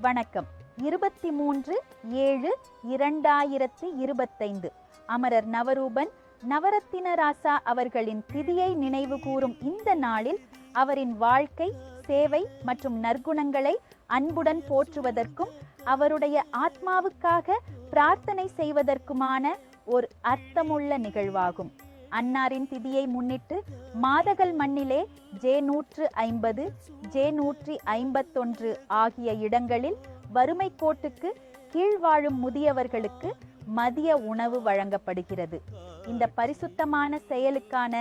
வணக்கம். இருபத்தி மூன்று ஏழு இரண்டாயிரத்தி இருபத்தைந்து. அமரர் நவரூபன் நவரத்தினராசா அவர்களின் திதியை நினைவு கூறும் இந்த நாளில் அவரின் வாழ்க்கை சேவை மற்றும் நற்குணங்களை அன்புடன் போற்றுவதற்கும் அவருடைய ஆத்மாவுக்காக பிரார்த்தனை செய்வதற்குமான ஒரு அர்த்தமுள்ள நிகழ்வாகும். அன்னாரின் திதியை முன்னிட்டு மாதகல் மண்ணிலே ஜே நூற்று ஐம்பது ஜே நூற்றி ஐம்பத்தொன்று ஆகிய இடங்களில் வறுமை கோட்டுக்கு கீழ் வாழும் முதியவர்களுக்கு மதிய உணவு வழங்கப்படுகிறது. இந்த பரிசுத்தமான செயலுக்கான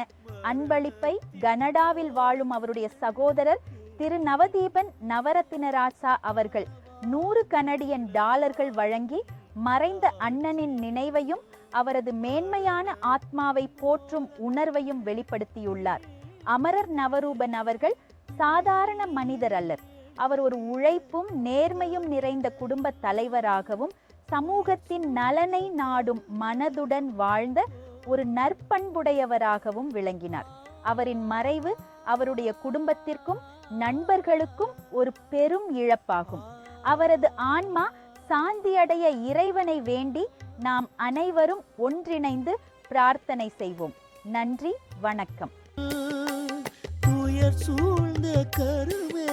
அன்பளிப்பை கனடாவில் வாழும் அவருடைய சகோதரர் திரு நவதீபன் நவரத்தினராசா அவர்கள் நூறு கனடியன் டாலர்கள் வழங்கி மறைந்த அண்ணனின் நினைவையும் அவரது மேன்மையான ஆத்மாவை போற்றும் உணர்வையும் வெளிப்படுத்தியுள்ளார். அமரர் நவரூபன் அவர்கள் சாதாரண மனிதர் அல்லர். அவர் ஒரு உழைப்பும் நேர்மையும் நிறைந்த குடும்ப தலைவராகவும் சமூகத்தின் நலனை நாடும் மனதுடன் வாழ்ந்த ஒரு நற்பண்புடையவராகவும் விளங்கினார். அவரின் மறைவு அவருடைய குடும்பத்திற்கும் நண்பர்களுக்கும் ஒரு பெரும் இழப்பாகும். அவரது ஆன்மா சாந்தியடைய இறைவனை வேண்டி நாம் அனைவரும் ஒன்றிணைந்து பிரார்த்தனை செய்வோம். நன்றி வணக்கம். துயர் சூழ்ந்த தோன்றுதே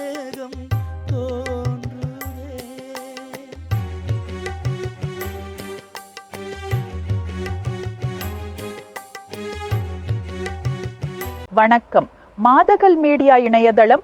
வணக்கம். மாதகல் மீடியா இணையதளம்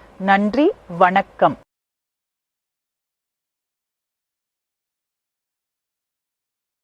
நன்றி வணக்கம்.